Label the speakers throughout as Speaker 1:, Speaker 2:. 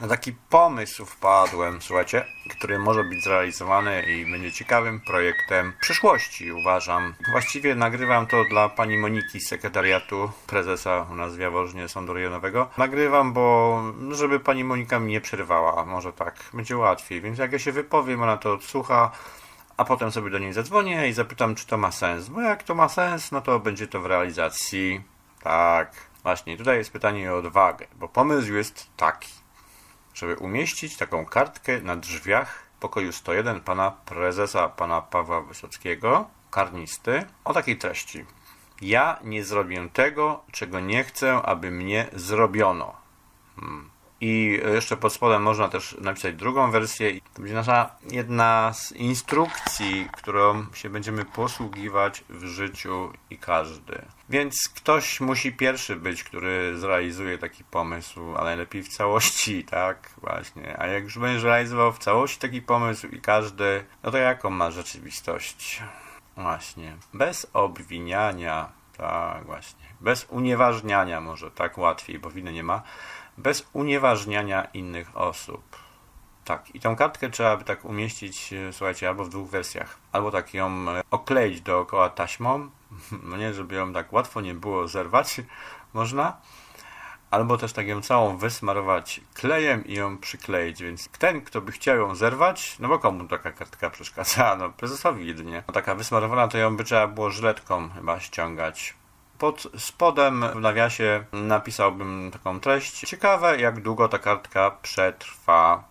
Speaker 1: Na taki pomysł wpadłem, słuchajcie, który może być zrealizowany i będzie ciekawym projektem przyszłości, uważam. Właściwie nagrywam to dla pani Moniki z sekretariatu prezesa u nas w Jaworznie Sądu Rejonowego. Nagrywam, bo żeby pani Monika mi nie przerwała, może tak, będzie łatwiej. Więc jak ja się wypowiem, ona to odsłucha, a potem sobie do niej zadzwonię i zapytam, czy to ma sens. Bo jak to ma sens, no to będzie to w realizacji. Tak, właśnie, tutaj jest pytanie o odwagę, bo pomysł jest taki żeby umieścić taką kartkę na drzwiach pokoju 101 pana prezesa, pana Pawła Wysockiego, karnisty, o takiej treści. Ja nie zrobię tego, czego nie chcę, aby mnie zrobiono. Hmm. I jeszcze pod spodem można też napisać drugą wersję. To będzie nasza jedna z instrukcji, którą się będziemy posługiwać w życiu i każdy. Więc ktoś musi pierwszy być, który zrealizuje taki pomysł, ale najlepiej w całości, tak? Właśnie. A jak już będziesz realizował w całości taki pomysł i każdy, no to jaką ma rzeczywistość? Właśnie. Bez obwiniania, tak właśnie. Bez unieważniania może, tak łatwiej, bo winy nie ma. Bez unieważniania innych osób. Tak, i tą kartkę trzeba by tak umieścić, e, słuchajcie, albo w dwóch wersjach. Albo tak ją e, okleić dookoła taśmą, no nie, żeby ją tak łatwo nie było zerwać, można. Albo też tak ją całą wysmarować klejem i ją przykleić, więc ten, kto by chciał ją zerwać, no bo komu taka kartka przeszkadza? No prezesowi jedynie. No, taka wysmarowana to ją by trzeba było żyletką chyba ściągać. Pod spodem w nawiasie napisałbym taką treść. Ciekawe, jak długo ta kartka przetrwa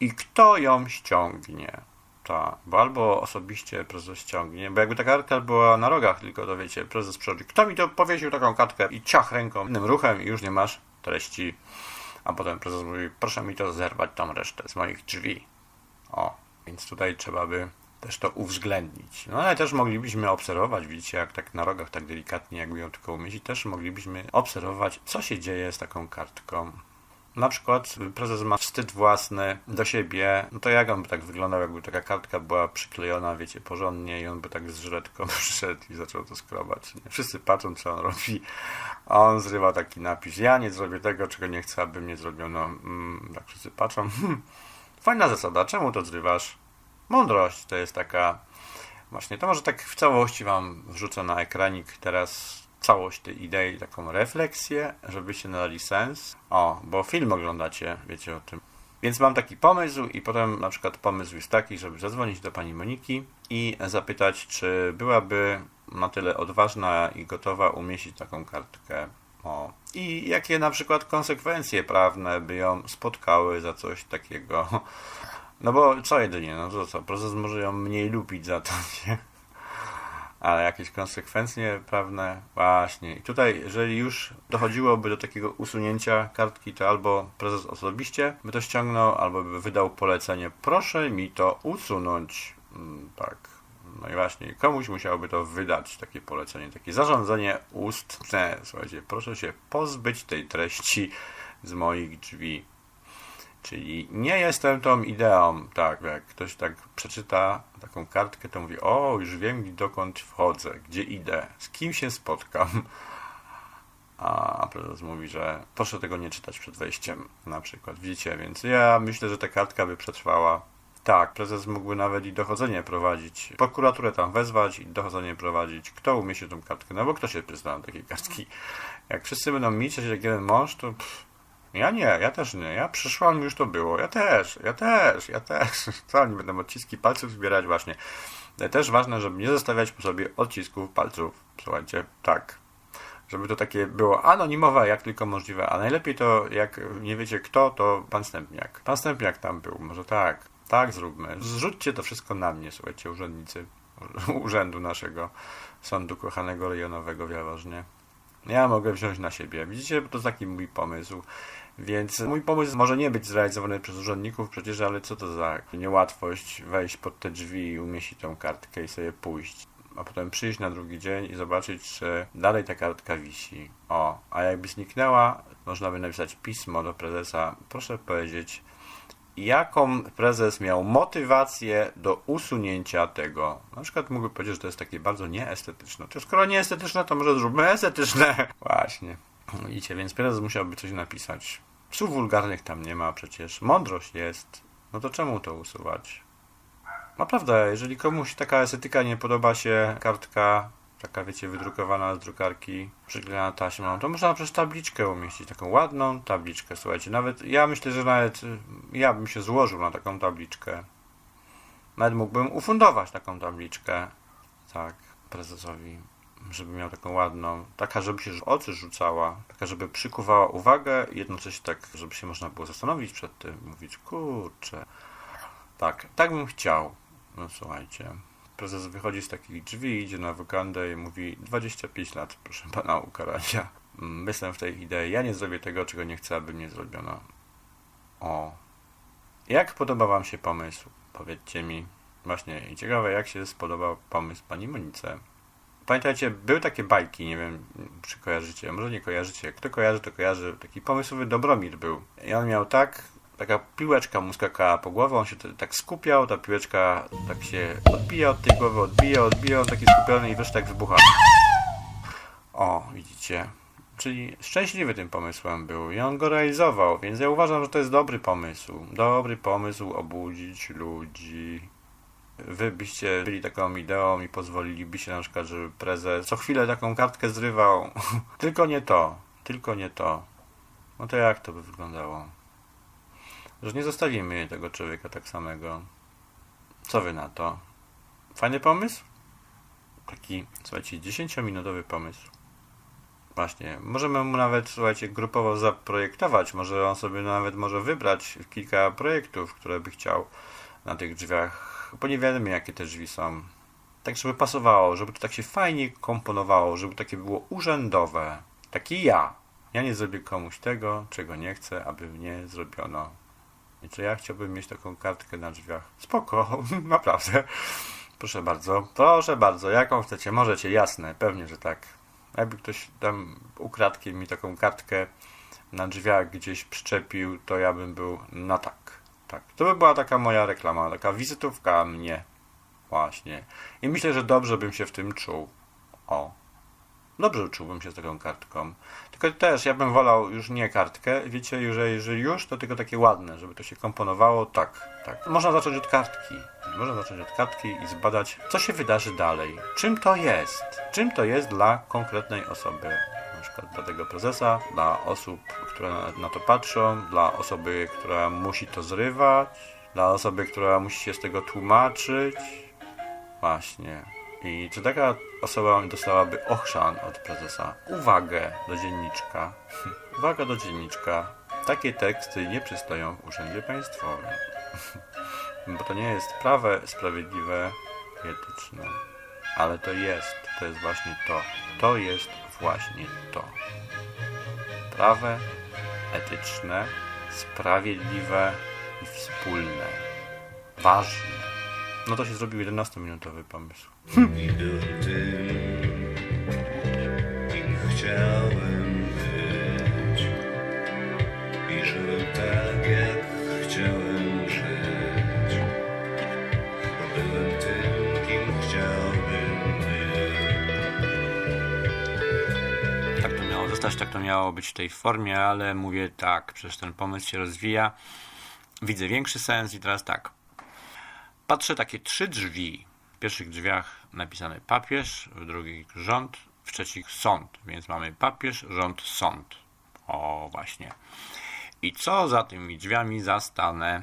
Speaker 1: i kto ją ściągnie. Tak, bo albo osobiście prezes ściągnie, bo jakby ta kartka była na rogach, tylko to wiecie, prezes przychodzi, kto mi to powiesił taką kartkę i ciach ręką, innym ruchem i już nie masz treści. A potem prezes mówi, proszę mi to zerwać tą resztę z moich drzwi. O, więc tutaj trzeba by też to uwzględnić. No ale też moglibyśmy obserwować, widzicie, jak tak na rogach, tak delikatnie, jakby ją tylko umieścić, też moglibyśmy obserwować, co się dzieje z taką kartką. Na przykład prezes ma wstyd własny do siebie, no to jak on by tak wyglądał, jakby taka kartka była przyklejona, wiecie, porządnie i on by tak z żyletką przyszedł i zaczął to skrobać. Nie? Wszyscy patrzą, co on robi, a on zrywa taki napis, ja nie zrobię tego, czego nie chcę, aby mnie zrobiono. Mm, tak wszyscy patrzą. Fajna zasada, czemu to zrywasz? Mądrość to jest taka, właśnie, to może tak w całości wam wrzucę na ekranik teraz całość tej idei, taką refleksję, żebyście nadali sens. O, bo film oglądacie, wiecie o tym. Więc mam taki pomysł i potem na przykład pomysł jest taki, żeby zadzwonić do pani Moniki i zapytać, czy byłaby na tyle odważna i gotowa umieścić taką kartkę. O. I jakie na przykład konsekwencje prawne by ją spotkały za coś takiego. No bo co jedynie, no to co, prezes może ją mniej lubić za to, nie? ale jakieś konsekwencje prawne, właśnie. I tutaj, jeżeli już dochodziłoby do takiego usunięcia kartki, to albo prezes osobiście by to ściągnął, albo by wydał polecenie, proszę mi to usunąć. Mm, Tak. No i właśnie, komuś musiałoby to wydać, takie polecenie, takie zarządzenie ustne. Słuchajcie, proszę się pozbyć tej treści z moich drzwi. Czyli nie jestem tą ideą. Tak, jak ktoś tak przeczyta taką kartkę, to mówi: O, już wiem, dokąd wchodzę, gdzie idę, z kim się spotkam. A prezes mówi, że proszę tego nie czytać przed wejściem, na przykład. Widzicie, więc ja myślę, że ta kartka by przetrwała. Tak, prezes mógłby nawet i dochodzenie prowadzić. Prokuraturę tam wezwać i dochodzenie prowadzić. Kto umieści tą kartkę? No bo kto się przyzna do takiej kartki? Jak wszyscy będą milczeć jak jeden mąż, to. Pff, ja nie, ja też nie. Ja przyszłam, już to było. Ja też, ja też, ja też. Co oni będą odciski palców zbierać właśnie. Też ważne, żeby nie zostawiać po sobie odcisków palców. Słuchajcie, tak. Żeby to takie było anonimowe, jak tylko możliwe. A najlepiej to, jak nie wiecie kto, to pan Stępniak. Pan Stępniak tam był, może tak. Tak zróbmy. Zrzućcie to wszystko na mnie, słuchajcie, urzędnicy urzędu naszego sądu kochanego rejonowego w Jaworznie. Ja mogę wziąć na siebie. Widzicie, to jest taki mój pomysł. Więc mój pomysł może nie być zrealizowany przez urzędników przecież, ale co to za niełatwość wejść pod te drzwi i umieścić tą kartkę i sobie pójść. A potem przyjść na drugi dzień i zobaczyć, czy dalej ta kartka wisi. O, a jakby zniknęła, można by napisać pismo do prezesa. Proszę powiedzieć, jaką prezes miał motywację do usunięcia tego. Na przykład mógłby powiedzieć, że to jest takie bardzo nieestetyczne. To skoro nieestetyczne, to może zróbmy estetyczne. Właśnie. Widzicie, więc prezes musiałby coś napisać. Słów wulgarnych tam nie ma przecież. Mądrość jest. No to czemu to usuwać? Naprawdę, jeżeli komuś taka estetyka nie podoba się, kartka taka wiecie, wydrukowana z drukarki, przyklejona taśmą, to można przecież tabliczkę umieścić, taką ładną tabliczkę, słuchajcie, nawet, ja myślę, że nawet y, ja bym się złożył na taką tabliczkę. Nawet mógłbym ufundować taką tabliczkę, tak, prezesowi, żeby miał taką ładną, taka, żeby się oczy rzucała, taka, żeby przykuwała uwagę i jednocześnie tak, żeby się można było zastanowić przed tym, mówić, kurczę, tak, tak bym chciał, no słuchajcie. Prezes wychodzi z takich drzwi, idzie na wokandę i mówi 25 lat, proszę pana ukarania. Mm, Jestem w tej idei, ja nie zrobię tego, czego nie chcę, aby mnie zrobiono. O. Jak podoba wam się pomysł? Powiedzcie mi. Właśnie, i ciekawe, jak się spodobał pomysł pani Monice. Pamiętajcie, były takie bajki, nie wiem, czy kojarzycie, może nie kojarzycie. Kto kojarzy, to kojarzy. Taki pomysłowy Dobromir był. I on miał tak, taka piłeczka mu skakała po głowie, on się tak skupiał, ta piłeczka tak się odbija od tej głowy, odbija, odbija, on taki skupiony i wreszcie tak wybucha. O, widzicie. Czyli szczęśliwy tym pomysłem był i on go realizował, więc ja uważam, że to jest dobry pomysł. Dobry pomysł obudzić ludzi. Wy byście byli taką ideą i pozwolilibyście na przykład, żeby prezes co chwilę taką kartkę zrywał. tylko nie to. Tylko nie to. No to jak to by wyglądało? Że nie zostawimy tego człowieka tak samego. Co wy na to? Fajny pomysł? Taki, słuchajcie, 10-minutowy pomysł. Właśnie, możemy mu nawet, słuchajcie, grupowo zaprojektować. Może on sobie nawet może wybrać kilka projektów, które by chciał na tych drzwiach, bo nie wiadomo jakie te drzwi są. Tak, żeby pasowało, żeby to tak się fajnie komponowało, żeby takie było urzędowe. Taki ja. Ja nie zrobię komuś tego, czego nie chcę, aby mnie zrobiono. Czy ja chciałbym mieć taką kartkę na drzwiach? Spoko, naprawdę. Proszę bardzo, proszę bardzo, jaką chcecie, możecie, jasne, pewnie, że tak. Jakby ktoś tam ukradkiem mi taką kartkę na drzwiach gdzieś przyczepił, to ja bym był na tak. Tak. To by była taka moja reklama, taka wizytówka mnie. Właśnie. I myślę, że dobrze bym się w tym czuł. O. Dobrze czułbym się z taką kartką. Tylko też ja bym wolał już nie kartkę, wiecie, że jeżeli już, to tylko takie ładne, żeby to się komponowało. Tak, tak. Można zacząć od kartki. Można zacząć od kartki i zbadać, co się wydarzy dalej. Czym to jest? Czym to jest dla konkretnej osoby? Dla tego prezesa, dla osób, które na, to patrzą, dla osoby, która musi to zrywać, dla osoby, która musi się z tego tłumaczyć. Właśnie. I czy taka osoba dostałaby ochrzan od prezesa? Uwagę do dzienniczka. Uwaga do dzienniczka. Takie teksty nie przystoją w urzędzie państwowym. Bo to nie jest prawe, sprawiedliwe i etyczne. Ale to jest. To jest właśnie to. To jest właśnie to. Prawe, etyczne, sprawiedliwe i wspólne. Ważne. No to się zrobił 11-minutowy pomysł.
Speaker 2: I był tym, kim chciałem
Speaker 1: zostać, tak to miało być w tej formie, ale mówię tak, przecież ten pomysł się rozwija. Widzę większy sens i teraz tak. Patrzę takie trzy drzwi. W pierwszych drzwiach napisane papież, w drugich rząd, w trzecich sąd. Więc mamy papież, rząd, sąd. O, właśnie. I co za tymi drzwiami zastanę?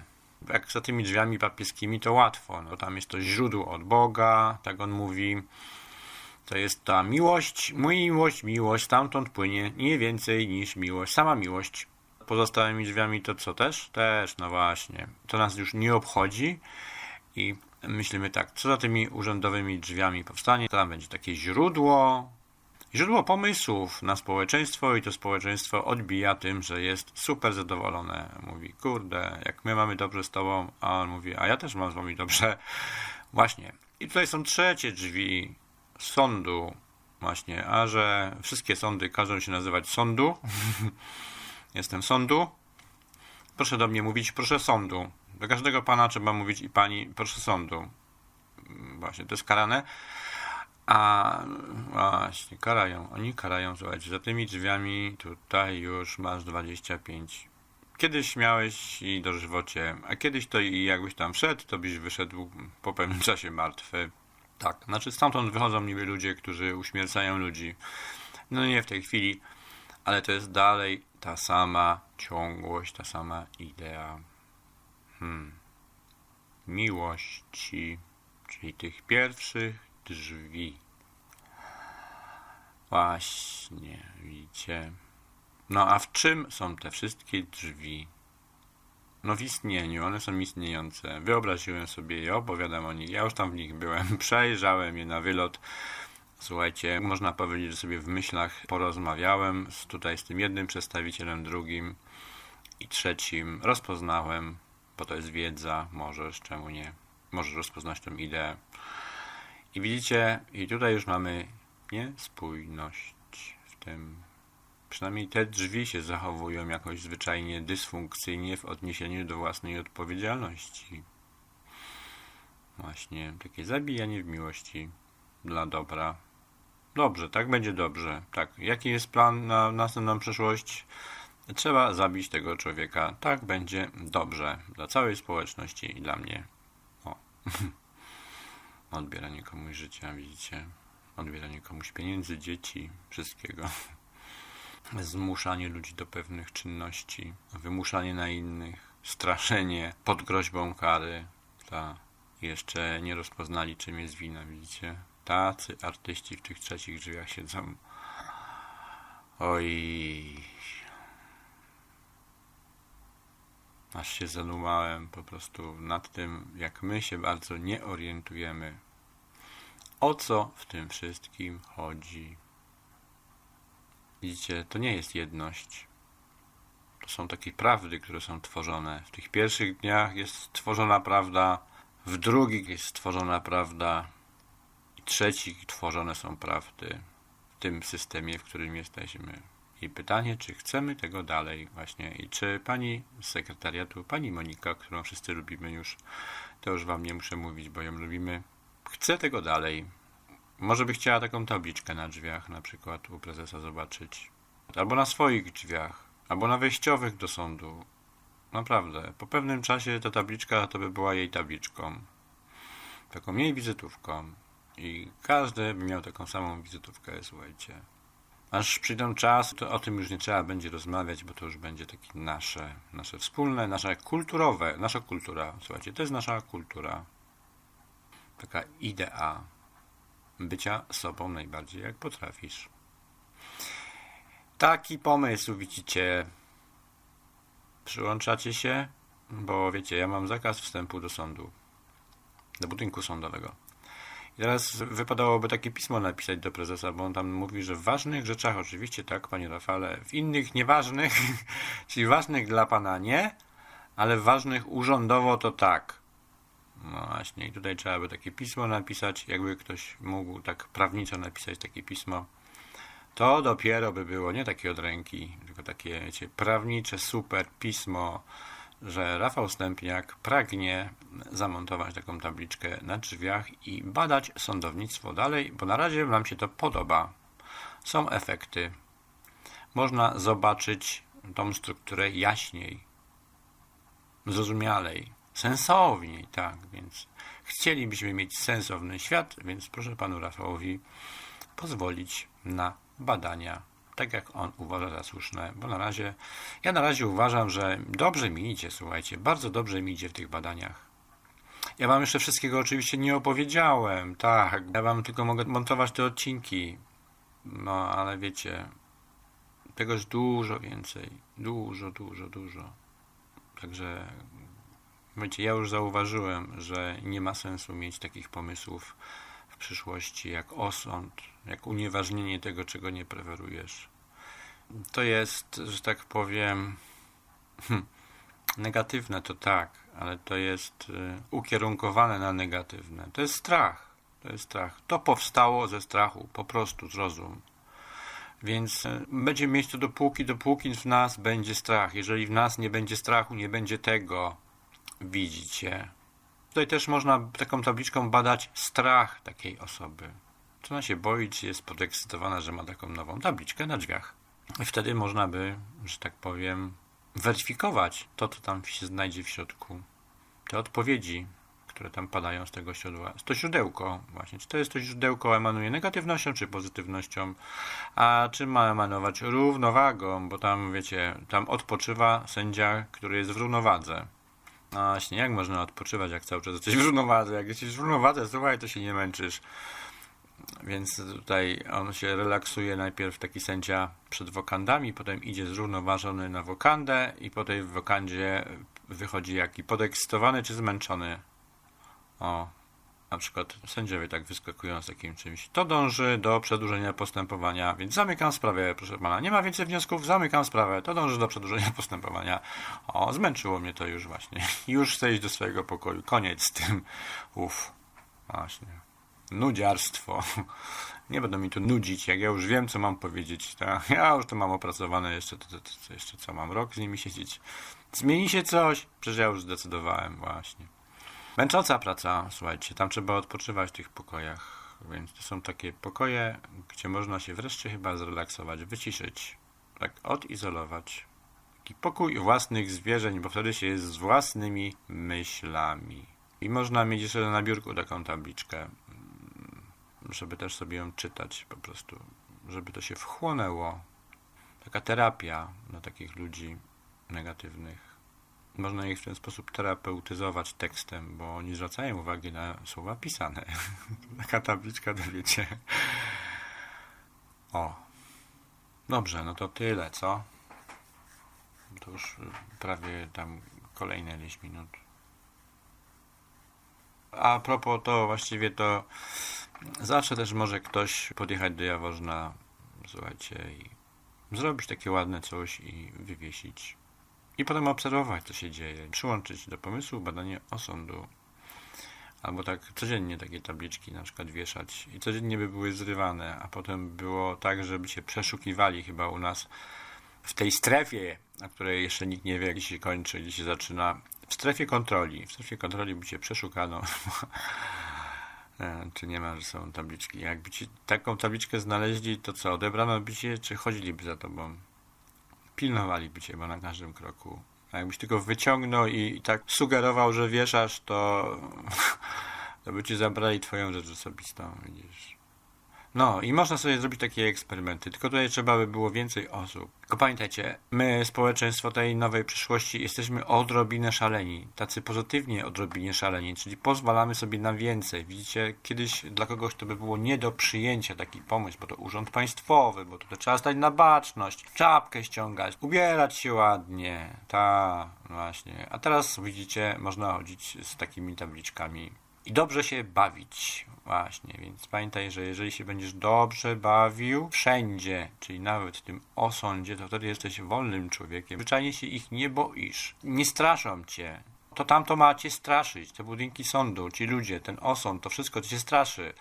Speaker 1: Jak za tymi drzwiami papieskimi to łatwo. No tam jest to źródło od Boga, tak on mówi. To jest ta miłość, miłość, miłość, stamtąd płynie nie więcej niż miłość, sama miłość. Pozostałymi drzwiami to co też? Też, no właśnie. To nas już nie obchodzi i myślimy tak, co za tymi urzędowymi drzwiami powstanie? Tam będzie takie źródło, źródło pomysłów na społeczeństwo i to społeczeństwo odbija tym, że jest super zadowolone. Mówi, kurde, jak my mamy dobrze z tobą, a on mówi, a ja też mam z wami dobrze. Właśnie. I tutaj są trzecie drzwi sądu. Właśnie, a że wszystkie sądy każą się nazywać sądu. Jestem sądu. Proszę do mnie mówić, proszę sądu. Do każdego pana trzeba mówić i pani, proszę sądu. Właśnie, to jest karane. A właśnie, karają. Oni karają, słuchajcie, za tymi drzwiami tutaj już masz 25 Kiedyś miałeś i dożywocie, a kiedyś to i jakbyś tam wszedł, to byś wyszedł po pewnym czasie martwy. Tak, znaczy stamtąd wychodzą niby ludzie, którzy uśmiercają ludzi. No nie w tej chwili, ale to jest dalej ta sama ciągłość, ta sama idea. Hmm. Miłości, czyli tych pierwszych drzwi. Właśnie, widzicie. No a w czym są te wszystkie drzwi? No w istnieniu, one są istniejące. Wyobraziłem sobie je, opowiadam o nich. Ja już tam w nich byłem, przejrzałem je na wylot. Słuchajcie, można powiedzieć, że sobie w myślach porozmawiałem z, tutaj z tym jednym przedstawicielem, drugim i trzecim. Rozpoznałem, bo to jest wiedza, możesz, czemu nie. Możesz rozpoznać tą ideę. I widzicie, i tutaj już mamy niespójność w tym. Przynajmniej te drzwi się zachowują jakoś zwyczajnie dysfunkcyjnie w odniesieniu do własnej odpowiedzialności. Właśnie takie zabijanie w miłości dla dobra. Dobrze, tak będzie dobrze. Tak, jaki jest plan na następną przyszłość? Trzeba zabić tego człowieka. Tak będzie dobrze dla całej społeczności i dla mnie. O. Odbieranie komuś życia, widzicie? Odbieranie komuś pieniędzy, dzieci, wszystkiego. Zmuszanie ludzi do pewnych czynności, wymuszanie na innych, straszenie pod groźbą kary. Ta. Jeszcze nie rozpoznali, czym jest wina, widzicie? Tacy artyści w tych trzecich drzwiach siedzą. Oj. Aż się zadumałem po prostu nad tym, jak my się bardzo nie orientujemy. O co w tym wszystkim chodzi? Widzicie, to nie jest jedność. To są takie prawdy, które są tworzone. W tych pierwszych dniach jest stworzona prawda, w drugich jest stworzona prawda, trzecich tworzone są prawdy w tym systemie, w którym jesteśmy. I pytanie, czy chcemy tego dalej właśnie i czy pani z sekretariatu, pani Monika, którą wszyscy lubimy już, to już wam nie muszę mówić, bo ją lubimy, chce tego dalej. Może by chciała taką tabliczkę na drzwiach na przykład u prezesa zobaczyć. Albo na swoich drzwiach, albo na wejściowych do sądu. Naprawdę, po pewnym czasie ta tabliczka to by była jej tabliczką. Taką jej wizytówką. I każdy by miał taką samą wizytówkę, słuchajcie. Aż przyjdą czas, to o tym już nie trzeba będzie rozmawiać, bo to już będzie takie nasze, nasze wspólne, nasze kulturowe, nasza kultura. Słuchajcie, to jest nasza kultura. Taka idea bycia sobą najbardziej jak potrafisz. Taki pomysł widzicie. Przyłączacie się, bo wiecie, ja mam zakaz wstępu do sądu, do budynku sądowego. I teraz wypadałoby takie pismo napisać do prezesa, bo on tam mówi, że w ważnych rzeczach oczywiście tak, panie Rafale, w innych nieważnych, czyli ważnych dla pana nie, ale ważnych urzędowo to tak. No właśnie, i tutaj trzeba by takie pismo napisać, jakby ktoś mógł tak prawniczo napisać takie pismo, to dopiero by było nie takie od ręki, tylko takie, wiecie, prawnicze super pismo, że Rafał Stępniak pragnie zamontować taką tabliczkę na drzwiach i badać sądownictwo dalej, bo na razie nam się to podoba. Są efekty. Można zobaczyć tą strukturę jaśniej, zrozumialej, sensowniej, tak, więc chcielibyśmy mieć sensowny świat, więc proszę panu Rafałowi pozwolić na badania, tak jak on uważa za słuszne, bo na razie, ja na razie uważam, że dobrze mi idzie, słuchajcie, bardzo dobrze mi idzie w tych badaniach. Ja wam jeszcze wszystkiego oczywiście nie opowiedziałem, tak, ja wam tylko mogę montować te odcinki, no ale wiecie, tego jest dużo więcej, dużo, dużo, dużo. Także Wiecie, ja już zauważyłem, że nie ma sensu mieć takich pomysłów w przyszłości jak osąd, jak unieważnienie tego, czego nie preferujesz. To jest, że tak powiem, hm, negatywne to tak, ale to jest y, ukierunkowane na negatywne. To jest strach. To jest strach. To powstało ze strachu, po prostu zrozum. Więc y, będziemy mieć to dopóki, dopóki w nas będzie strach. Jeżeli w nas nie będzie strachu, nie będzie tego, widzicie. Tutaj też można taką tabliczką badać strach takiej osoby. Czy ona się boi, czy jest podekscytowana, że ma taką nową tabliczkę na drzwiach. I wtedy można by, że tak powiem, weryfikować to, co tam się znajdzie w środku. Te odpowiedzi, które tam padają z tego źródła. To źródełko, właśnie. Czy to jest to źródełko emanuje negatywnością czy pozytywnością? A czym ma emanować? Równowagą, bo tam, wiecie, tam odpoczywa sędzia, który jest w równowadze. No właśnie, jak można odpoczywać, jak cały czas jesteś w równowadze? Jak jesteś w równowadze, słuchaj, to się nie męczysz. Więc tutaj on się relaksuje najpierw taki sędzia przed wokandami, potem idzie zrównoważony na wokandę i po tej wokandzie wychodzi jaki podekscytowany czy zmęczony. O, na przykład sędziowie tak wyskakują z takim czymś. To dąży do przedłużenia postępowania, więc zamykam sprawę, proszę pana. Nie ma więcej wniosków, zamykam sprawę. To dąży do przedłużenia postępowania. O, zmęczyło mnie to już właśnie. Już chcę iść do swojego pokoju. Koniec z tym. Uff, właśnie. Nudziarstwo. Nie będą mi tu nudzić, jak ja już wiem, co mam powiedzieć. Tak? Ja już to mam opracowane, jeszcze, to, to, to, jeszcze co mam rok z nimi siedzieć. Zmieni się coś? Przecież ja już zdecydowałem, właśnie. Męcząca praca, słuchajcie, tam trzeba odpoczywać w tych pokojach, więc to są takie pokoje, gdzie można się wreszcie chyba zrelaksować, wyciszyć, tak odizolować. Taki pokój własnych zwierzeń, bo wtedy się jest z własnymi myślami. I można mieć jeszcze na biurku taką tabliczkę, mm, żeby też sobie ją czytać po prostu, żeby to się wchłonęło. Taka terapia dla takich ludzi negatywnych. Można ich w ten sposób terapeutyzować tekstem, bo oni zwracają uwagę na słowa pisane. Taka tabliczka, to wiecie. O. Dobrze, no to tyle, co? To już y, prawie tam kolejne 10 minut. A propos to właściwie to zawsze też może ktoś podjechać do Jaworzna, słuchajcie, i zrobić takie ładne coś i wywiesić. I potem obserwować, co się dzieje. Przyłączyć do pomysłu badanie osądu. Albo tak codziennie takie tabliczki na przykład wieszać. I codziennie by były zrywane, a potem było tak, żeby się przeszukiwali chyba u nas w tej strefie, na której jeszcze nikt nie wie, gdzie się kończy, gdzie się zaczyna. W strefie kontroli. W strefie kontroli by cię przeszukano. E, czy nie ma, że są tabliczki. Jakby ci taką tabliczkę znaleźli, to co, odebrano by cię, czy chodziliby za tobą? Pilnowaliby cię, bo na każdym kroku. A jakbyś tylko wyciągnął i, tak sugerował, że wieszasz, to, to by ci zabrali twoją rzecz osobistą, widzisz. No i można sobie zrobić takie eksperymenty, tylko tutaj trzeba by było więcej osób. Tylko pamiętajcie, my, społeczeństwo tej nowej przyszłości, jesteśmy odrobinę szaleni, tacy pozytywnie odrobinie szaleni, czyli pozwalamy sobie na więcej. Widzicie, kiedyś dla kogoś to by było nie do przyjęcia taki pomysł, bo to urząd państwowy, bo tutaj trzeba stać na baczność, czapkę ściągać, ubierać się ładnie, ta, właśnie. A teraz widzicie, można chodzić z takimi tabliczkami i dobrze się bawić. Właśnie, więc pamiętaj, że jeżeli się będziesz dobrze bawił wszędzie, czyli nawet w tym osądzie, to wtedy jesteś wolnym człowiekiem. Zwyczajnie się ich nie boisz. Nie straszą cię. To tamto ma cię straszyć. Te budynki sądu, ci ludzie, ten osąd, to wszystko cię straszy.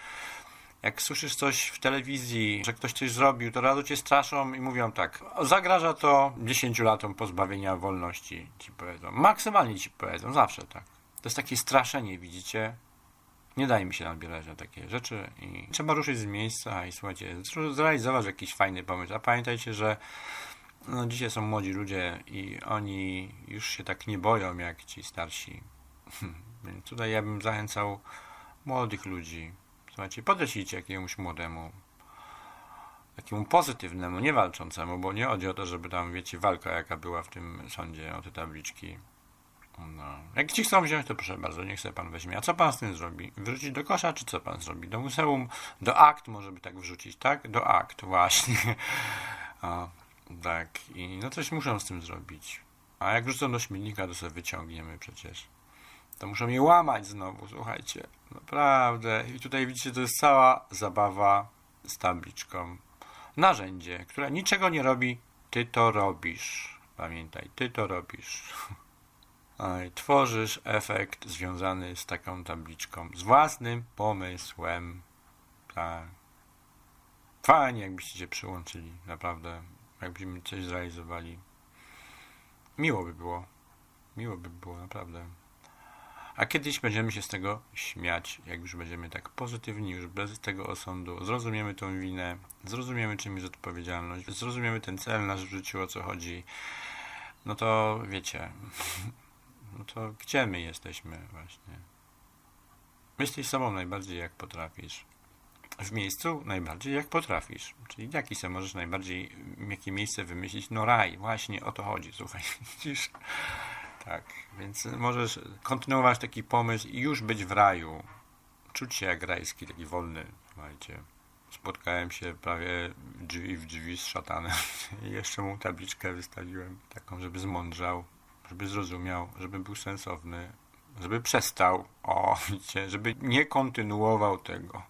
Speaker 1: Jak słyszysz coś w telewizji, że ktoś coś zrobił, to razu cię straszą i mówią tak. Zagraża to 10 latom pozbawienia wolności, ci powiedzą. Maksymalnie ci powiedzą, zawsze tak. To jest takie straszenie, widzicie? Nie daje mi się nabierać na takie rzeczy i trzeba ruszyć z miejsca i słuchajcie, zrealizować jakiś fajny pomysł. A pamiętajcie, że no, dzisiaj są młodzi ludzie i oni już się tak nie boją jak ci starsi. Więc tutaj ja bym zachęcał młodych ludzi. Słuchajcie, podejście jakiemuś młodemu, takiemu pozytywnemu, nie walczącemu, bo nie chodzi o to, żeby tam, wiecie, walka jaka była w tym sądzie o te tabliczki. No. Jak ci chcą wziąć, to proszę bardzo, niech sobie pan weźmie. A co pan z tym zrobi? Wrzucić do kosza, czy co pan zrobi? Do muzeum, do akt może by tak wrzucić, tak? Do akt, właśnie. O, tak. I no coś muszą z tym zrobić. A jak wrzucą do śmietnika, to sobie wyciągniemy przecież. To muszą je łamać znowu, słuchajcie. Naprawdę. I tutaj widzicie, to jest cała zabawa z tabliczką. Narzędzie, które niczego nie robi, ty to robisz. Pamiętaj, ty to robisz. Tworzysz efekt związany z taką tabliczką, z własnym pomysłem. Tak. Fajnie, jakbyście się przyłączyli, naprawdę. Jakbyśmy coś zrealizowali. Miło by było. Miło by było, naprawdę. A kiedyś będziemy się z tego śmiać, jak już będziemy tak pozytywni, już bez tego osądu. Zrozumiemy tą winę, zrozumiemy czym jest odpowiedzialność, zrozumiemy ten cel nasz w życiu, o co chodzi. no to wiecie, no to gdzie my jesteśmy właśnie? Jesteś sobą najbardziej jak potrafisz. W miejscu najbardziej jak potrafisz. Czyli jaki sobie możesz najbardziej, jakie miejsce wymyślić? No raj, właśnie o to chodzi, słuchaj, widzisz? Tak, więc możesz kontynuować taki pomysł i już być w raju. Czuć się jak rajski, taki wolny, słuchajcie. Spotkałem się prawie drzwi w drzwi z szatanem jeszcze mu tabliczkę wystawiłem, taką, żeby zmądrzał, żeby zrozumiał, żeby był sensowny, żeby przestał, o, widzicie, żeby nie kontynuował tego,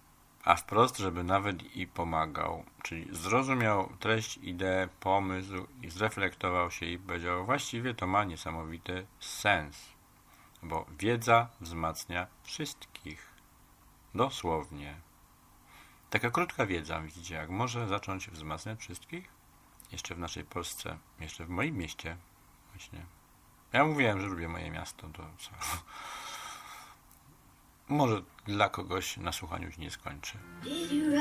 Speaker 1: a wprost, żeby nawet i pomagał, czyli zrozumiał treść, ideę, pomysł i zreflektował się i powiedział, właściwie to ma niesamowity sens, bo wiedza wzmacnia wszystkich, dosłownie. Taka krótka wiedza, widzicie, jak może zacząć wzmacniać wszystkich? Jeszcze w naszej Polsce, jeszcze w moim mieście, właśnie. Ja mówiłem, że lubię moje miasto. To co? Może dla kogoś na słuchaniu się nie skończy.
Speaker 3: Did you